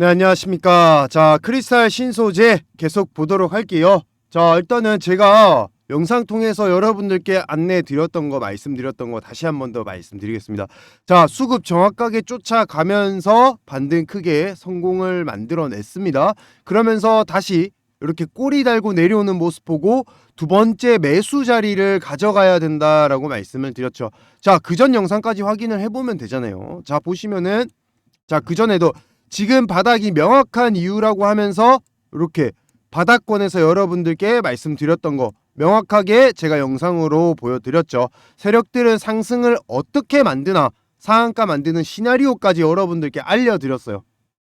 네, 안녕하십니까. 자, 크리스탈 신소재 계속 보도록 할게요. 자, 일단은 제가 영상 통해서 여러분들께 안내 드렸던 거 말씀드렸던 거 다시 한 번 더 말씀드리겠습니다. 자, 수급 정확하게 쫓아가면서 반등 크게 성공을 만들어냈습니다. 그러면서 다시 이렇게 꼬리 달고 내려오는 모습 보고 두 번째 매수 자리를 가져가야 된다라고 말씀을 드렸죠. 자, 그 전 영상까지 확인을 해보면 되잖아요. 자, 보시면은 자, 그 전에도 지금 바닥이 명확한 이유라고 하면서 이렇게 바닥권에서 여러분들께 말씀드렸던 거 명확하게 제가 영상으로 보여드렸죠. 세력들은 상승을 어떻게 만드나 상한가 만드는 시나리오까지 여러분들께 알려드렸어요.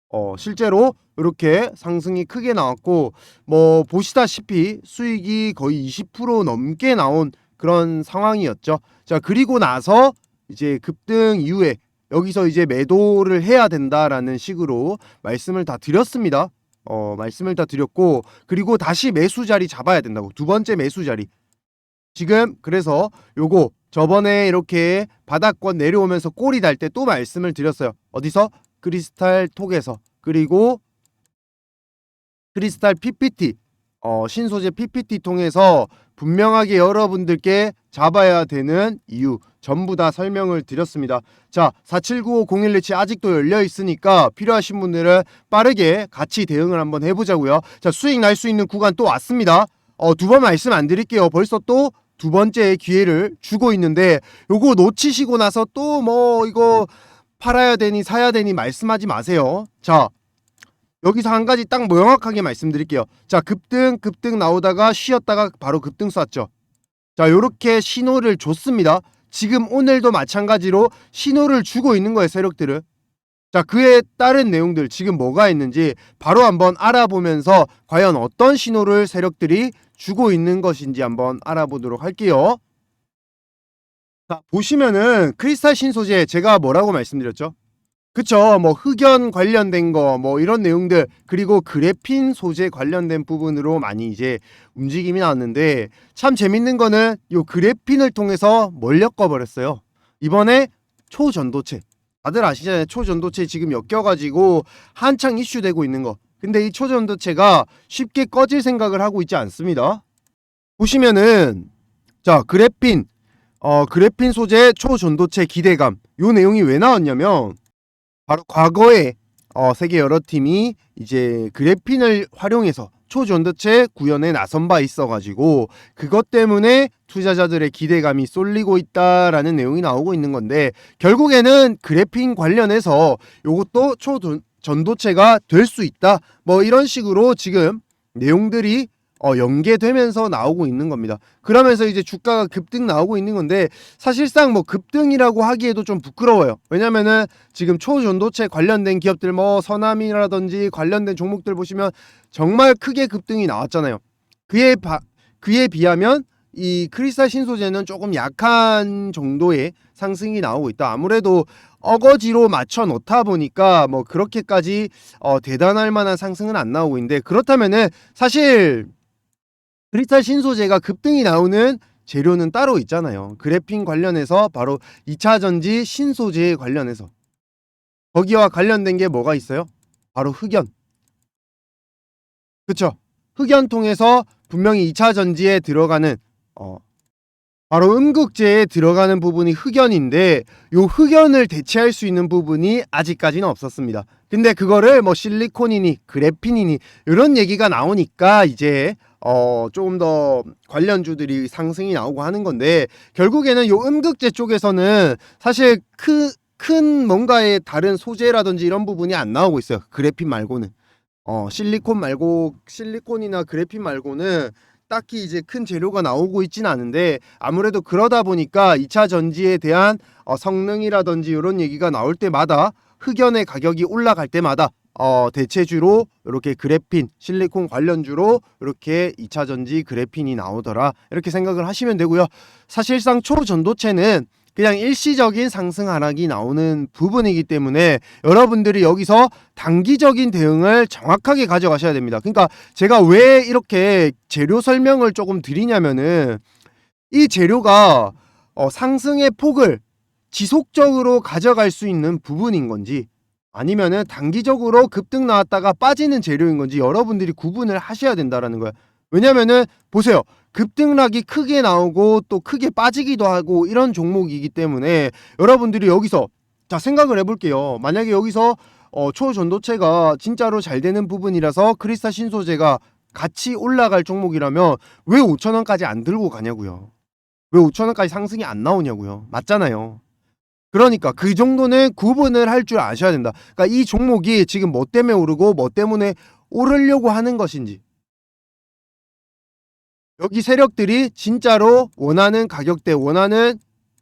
어, 실제로 이렇게 상승이 크게 나왔고 뭐 보시다시피 수익이 거의 20% 넘게 나온 그런 상황이었죠. 자, 그리고 나서 이제 급등 이후에 여기서 이제 매도를 해야 된다라는 식으로 말씀을 다 드렸습니다. 어, 말씀을 다 드렸고 그리고 다시 매수 자리 잡아야 된다고. 두 번째 매수 자리. 지금 그래서 요거 저번에 이렇게 바닥권 내려오면서 꼬리 달 때 또 말씀을 드렸어요. 어디서? 크리스탈 톡에서. 그리고 크리스탈 PPT 어, 신소재 PPT 통해서 분명하게 여러분들께 잡아야 되는 이유 전부 다 설명을 드렸습니다. 자, 47950117 아직도 열려 있으니까 필요하신 분들은 빠르게 같이 대응을 한번 해보자고요. 자, 수익 날 수 있는 구간 또 왔습니다. 어, 두 번 말씀 안 드릴게요. 벌써 또 두 번째 기회를 주고 있는데 요거 놓치시고 나서 또 뭐 이거 팔아야 되니 사야 되니 말씀하지 마세요. 자, 여기서 한 가지 딱 명확하게 말씀드릴게요. 자, 급등, 급등 나오다가 쉬었다가 바로 급등 쐈죠. 자, 요렇게 신호를 줬습니다. 지금 오늘도 마찬가지로 신호를 주고 있는 거예요, 세력들은. 자, 그에 따른 내용들 지금 뭐가 있는지 바로 한번 알아보면서 과연 어떤 신호를 세력들이 주고 있는 것인지 한번 알아보도록 할게요. 자, 보시면은 크리스탈 신소재 제가 뭐라고 말씀드렸죠? 그쵸? 뭐 흑연 관련된 거 뭐 이런 내용들 그리고 그래핀 소재 관련된 부분으로 많이 이제 움직임이 나왔는데 참 재밌는 거는 요 그래핀을 통해서 뭘 엮어버렸어요? 이번에 초전도체. 다들 아시잖아요. 초전도체 지금 엮여가지고 한창 이슈되고 있는 거. 근데 이 초전도체가 쉽게 꺼질 생각을 하고 있지 않습니다. 보시면은 자 그래핀. 어 그래핀 소재 초전도체 기대감. 요 내용이 왜 나왔냐면 바로 과거에 어, 세계 여러 팀이 이제 그래핀을 활용해서 초전도체 구현에 나선 바 있어가지고 그것 때문에 투자자들의 기대감이 쏠리고 있다라는 내용이 나오고 있는 건데 결국에는 그래핀 관련해서 이것도 초전도체가 될 수 있다. 뭐 이런 식으로 지금 내용들이 어, 연계되면서 나오고 있는 겁니다. 그러면서 이제 주가가 급등 나오고 있는 건데 사실상 뭐 급등이라고 하기에도 좀 부끄러워요. 왜냐면은 지금 초전도체 관련된 기업들 뭐 서남이라든지 관련된 종목들 보시면 정말 크게 급등이 나왔잖아요. 그에 바, 그에 비하면 이 크리스탈 신소재는 조금 약한 정도의 상승이 나오고 있다. 아무래도 어거지로 맞춰 놓다 보니까 뭐 그렇게까지 어, 대단할 만한 상승은 안 나오고 있는데 그렇다면은 사실 크리스탈 신소재가 급등이 나오는 재료는 따로 있잖아요. 그래핀 관련해서 바로 2차 전지 신소재 관련해서 거기와 관련된 게 뭐가 있어요? 바로 흑연. 그쵸? 흑연 통해서 분명히 2차 전지에 들어가는 어 바로 음극재에 들어가는 부분이 흑연인데 요 흑연을 대체할 수 있는 부분이 아직까지는 없었습니다. 근데 그거를 뭐 실리콘이니 그래핀이니 이런 얘기가 나오니까 이제 어 조금 더 관련주들이 상승이 나오고 하는 건데 결국에는 요 음극재 쪽에서는 사실 크, 큰 뭔가의 다른 소재라든지 이런 부분이 안 나오고 있어요. 그래핀 말고는 어 실리콘 말고 실리콘이나 그래핀 말고는 딱히 이제 큰 재료가 나오고 있지는 않은데 아무래도 그러다 보니까 2차 전지에 대한 어, 성능이라든지 이런 얘기가 나올 때마다 흑연의 가격이 올라갈 때마다 어, 대체주로 이렇게 그래핀, 실리콘 관련주로 이렇게 2차 전지 그래핀이 나오더라. 이렇게 생각을 하시면 되고요. 사실상 초전도체는 그냥 일시적인 상승 하락이 나오는 부분이기 때문에 여러분들이 여기서 단기적인 대응을 정확하게 가져가셔야 됩니다. 그러니까 제가 왜 이렇게 재료 설명을 조금 드리냐면은 이 재료가 어, 상승의 폭을 지속적으로 가져갈 수 있는 부분인 건지 아니면은 단기적으로 급등 나왔다가 빠지는 재료인 건지 여러분들이 구분을 하셔야 된다라는 거야. 왜냐면은 보세요. 급등락이 크게 나오고 또 크게 빠지기도 하고 이런 종목이기 때문에 여러분들이 여기서 자 생각을 해볼게요. 만약에 여기서 어, 초전도체가 진짜로 잘 되는 부분이라서 크리스타 신소재가 같이 올라갈 종목이라면 왜 5천 원까지 안 들고 가냐고요. 왜 5천 원까지 상승이 안 나오냐고요. 맞잖아요. 그러니까 그 정도는 구분을 할 줄 아셔야 된다. 그러니까 이 종목이 지금 뭐 때문에 오르고 뭐 때문에 오르려고 하는 것인지 여기 세력들이 진짜로 원하는 가격대 원하는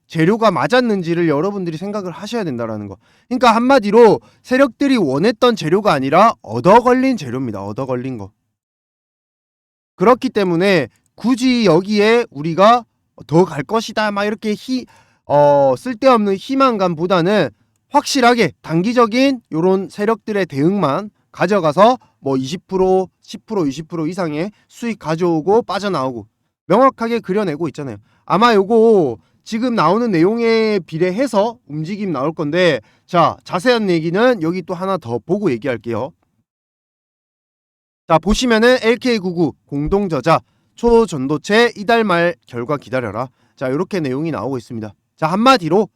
재료가 맞았는지를 여러분들이 생각을 하셔야 된다라는 거. 그러니까 한마디로 세력들이 원했던 재료가 아니라 얻어 걸린 재료입니다. 얻어 걸린 거. 그렇기 때문에 굳이 여기에 우리가 더 갈 것이다 막 이렇게 희, 어, 쓸데없는 희망감보다는 확실하게 단기적인 요런 세력들의 대응만 가져가서 뭐 20%, 10%, 20% 이상의 수익 가져오고 빠져나오고 명확하게 그려내고 있잖아요. 아마 요거 지금 나오는 내용에 비례해서 움직임 나올 건데 자 자세한 얘기는 여기 또 하나 더 보고 얘기할게요. 자 보시면은 LK99 공동저자 초전도체 이달 말 결과 기다려라. 자 이렇게 내용이 나오고 있습니다. 자 한마디로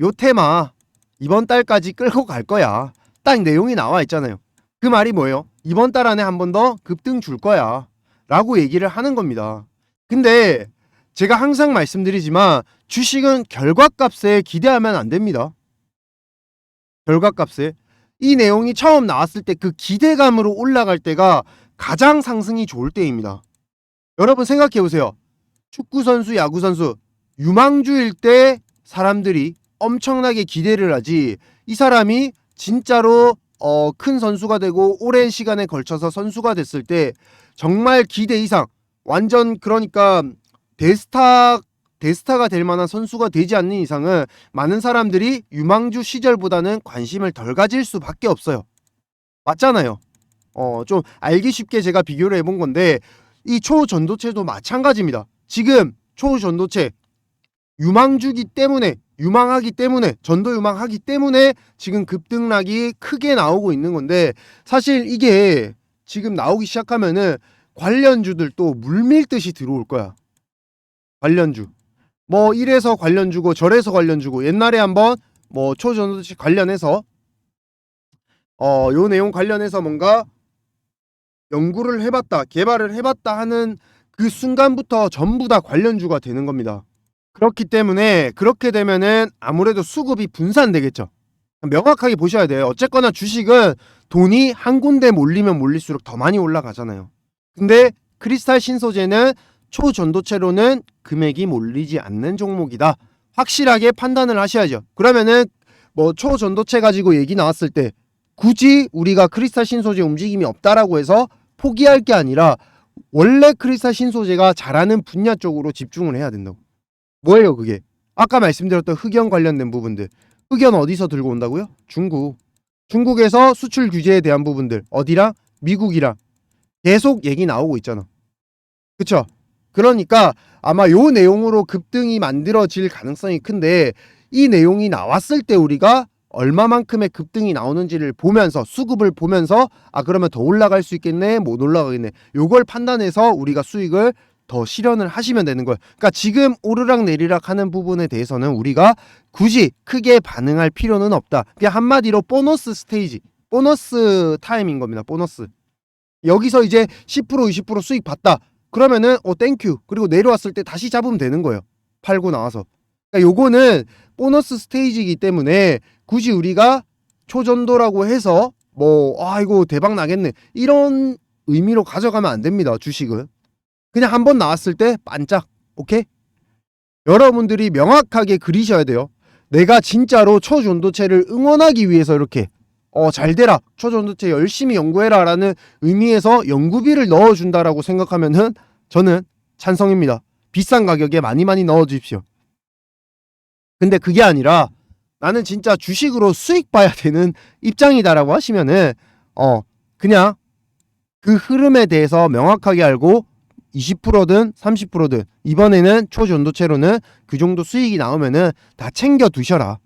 요 테마 이번 달까지 끌고 갈 거야. 딱 내용이 나와 있잖아요. 그 말이 뭐예요? 이번 달 안에 한 번 더 급등 줄 거야. 라고 얘기를 하는 겁니다. 근데 제가 항상 말씀드리지만 주식은 결과값에 기대하면 안 됩니다. 결과값에. 이 내용이 처음 나왔을 때 그 기대감으로 올라갈 때가 가장 상승이 좋을 때입니다. 여러분 생각해 보세요. 축구 선수, 야구 선수 유망주일 때 사람들이 엄청나게 기대를 하지 이 사람이 진짜로 어, 큰 선수가 되고 오랜 시간에 걸쳐서 선수가 됐을 때 정말 기대 이상 완전 그러니까 대스타 대스타가 될 만한 선수가 되지 않는 이상은 많은 사람들이 유망주 시절보다는 관심을 덜 가질 수밖에 없어요. 맞잖아요. 어, 좀 알기 쉽게 제가 비교를 해본 건데 이 초전도체도 마찬가지입니다. 지금 초전도체 유망주기 때문에 유망하기 때문에 전도 유망하기 때문에 지금 급등락이 크게 나오고 있는 건데 사실 이게 지금 나오기 시작하면은 관련주들 또 물밀듯이 들어올 거야. 관련주. 뭐 이래서 관련주고 저래서 관련주고 옛날에 한번 뭐 초전도체 관련해서 어 요 내용 관련해서 뭔가 연구를 해봤다 개발을 해봤다 하는 그 순간부터 전부 다 관련주가 되는 겁니다. 그렇기 때문에 그렇게 되면은 아무래도 수급이 분산되겠죠. 명확하게 보셔야 돼요. 어쨌거나 주식은 돈이 한 군데 몰리면 몰릴수록 더 많이 올라가잖아요. 근데 크리스탈 신소재는 초전도체로는 금액이 몰리지 않는 종목이다. 확실하게 판단을 하셔야죠. 그러면은 뭐 초전도체 가지고 얘기 나왔을 때 굳이 우리가 크리스탈 신소재 움직임이 없다라고 해서 포기할 게 아니라 원래 크리스탈 신소재가 잘하는 분야 쪽으로 집중을 해야 된다고. 뭐예요 그게? 아까 말씀드렸던 흑연 관련된 부분들. 흑연 어디서 들고 온다고요? 중국. 중국에서 수출 규제에 대한 부분들 어디랑 미국이랑 계속 얘기 나오고 있잖아. 그쵸? 그러니까 아마 요 내용으로 급등이 만들어질 가능성이 큰데 이 내용이 나왔을 때 우리가 얼마만큼의 급등이 나오는지를 보면서 수급을 보면서 아 그러면 더 올라갈 수 있겠네 못 올라가겠네 요걸 판단해서 우리가 수익을 더 실현을 하시면 되는 거예요. 그러니까 지금 오르락 내리락 하는 부분에 대해서는 우리가 굳이 크게 반응할 필요는 없다. 그냥 한마디로 보너스 스테이지, 보너스 타임인 겁니다. 보너스. 여기서 이제 10% 20% 수익 봤다. 그러면은 어 땡큐. 그리고 내려왔을 때 다시 잡으면 되는 거예요. 팔고 나와서. 그러니까 요거는 보너스 스테이지이기 때문에 굳이 우리가 초전도라고 해서 뭐 아 이거 대박 나겠네. 이런 의미로 가져가면 안 됩니다. 주식은. 그냥 한 번 나왔을 때 반짝. 오케이? 여러분들이 명확하게 그리셔야 돼요. 내가 진짜로 초전도체를 응원하기 위해서 이렇게 어, 잘 되라. 초전도체 열심히 연구해라 라는 의미에서 연구비를 넣어 준다라고 생각하면은 저는 찬성입니다. 비싼 가격에 많이 많이 넣어 주십시오. 근데 그게 아니라 나는 진짜 주식으로 수익 봐야 되는 입장이다라고 하시면은 어, 그냥 그 흐름에 대해서 명확하게 알고 20%든 30%든 이번에는 초전도체로는 그 정도 수익이 나오면은 다 챙겨 두셔라.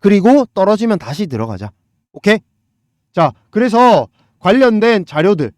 그리고 떨어지면 다시 들어가자. 오케이? 자, 그래서 관련된 자료들,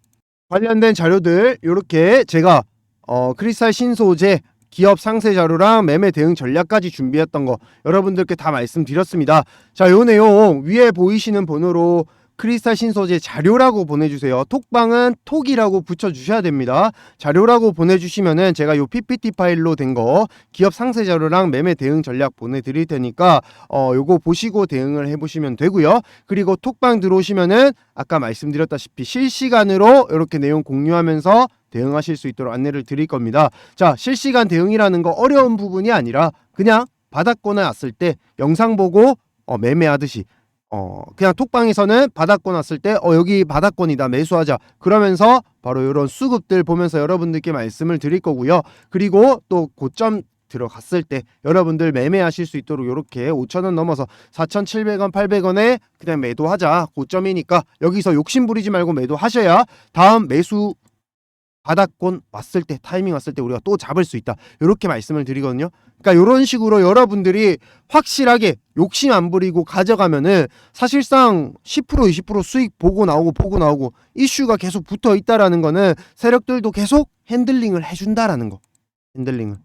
관련된 자료들 이렇게 제가 어, 크리스탈 신소재 기업 상세 자료랑 매매 대응 전략까지 준비했던 거 여러분들께 다 말씀드렸습니다. 자, 요 내용 위에 보이시는 번호로 크리스탈 신소재 자료라고 보내주세요. 톡방은 톡이라고 붙여주셔야 됩니다. 자료라고 보내주시면은 제가 요 PPT 파일로 된 거 기업 상세 자료랑 매매 대응 전략 보내드릴 테니까 어 요거 보시고 대응을 해보시면 되고요. 그리고 톡방 들어오시면은 아까 말씀드렸다시피 실시간으로 이렇게 내용 공유하면서 대응하실 수 있도록 안내를 드릴 겁니다. 자, 실시간 대응이라는 거 어려운 부분이 아니라 그냥 받았거나 왔을 때 영상 보고 어, 매매하듯이 어 그냥 톡방에서는 받았고 났을 때 어 여기 받았권이다 매수하자. 그러면서 바로 이런 수급들 보면서 여러분들께 말씀을 드릴 거고요. 그리고 또 고점 들어갔을 때 여러분들 매매하실 수 있도록 이렇게 5천원 넘어서 4,700원 800원에 그냥 매도하자. 고점이니까 여기서 욕심 부리지 말고 매도하셔야 다음 매수 바닥권 왔을 때 타이밍 왔을 때 우리가 또 잡을 수 있다 이렇게 말씀을 드리거든요 그러니까 이런 식으로 여러분들이 확실하게 욕심 안 부리고 가져가면은 사실상 10% 20% 수익 보고 나오고 보고 나오고 이슈가 계속 붙어 있다라는 거는 세력들도 계속 핸들링을 해준다라는 거 핸들링을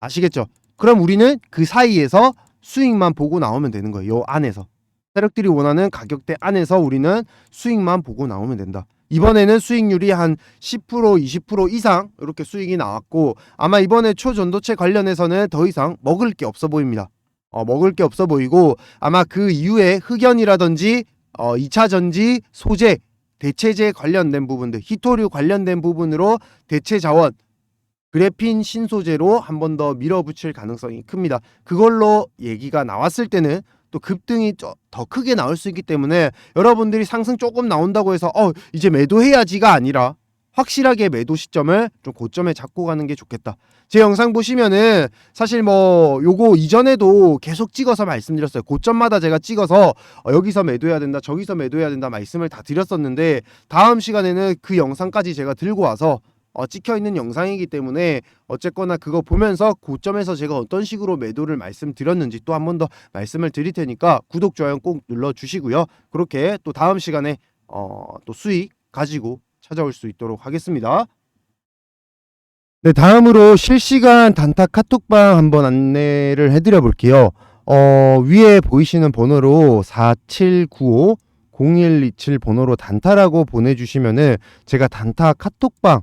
아시겠죠? 그럼 우리는 그 사이에서 수익만 보고 나오면 되는 거예요. 요 안에서 세력들이 원하는 가격대 안에서 우리는 수익만 보고 나오면 된다. 이번에는 수익률이 한 10% 20% 이상 이렇게 수익이 나왔고 아마 이번에 초전도체 관련해서는 더 이상 먹을 게 없어 보입니다. 어, 먹을 게 없어 보이고 아마 그 이후에 흑연이라든지 어, 2차 전지 소재 대체재 관련된 부분들 히토류 관련된 부분으로 대체 자원 그래핀 신소재로 한 번 더 밀어붙일 가능성이 큽니다. 그걸로 얘기가 나왔을 때는 또 급등이 저- 더 크게 나올 수 있기 때문에 여러분들이 상승 조금 나온다고 해서 어 이제 매도해야지가 아니라 확실하게 매도 시점을 좀 고점에 잡고 가는 게 좋겠다. 제 영상 보시면은 사실 뭐 요거 이전에도 계속 찍어서 말씀드렸어요. 고점마다 제가 찍어서 어, 여기서 매도해야 된다, 저기서 매도해야 된다 말씀을 다 드렸었는데 다음 시간에는 그 영상까지 제가 들고 와서 어, 찍혀 있는 영상이기 때문에 어쨌거나 그거 보면서 고점에서 제가 어떤 식으로 매도를 말씀드렸는지 또 한 번 더 말씀을 드릴 테니까 구독 좋아요 꼭 눌러 주시고요. 그렇게 또 다음 시간에 어, 또 수익 가지고 찾아올 수 있도록 하겠습니다. 네, 다음으로 실시간 단타 카톡방 한번 안내를 해드려 볼게요. 어, 위에 보이시는 번호로 4795 0127 번호로 단타라고 보내주시면은 제가 단타 카톡방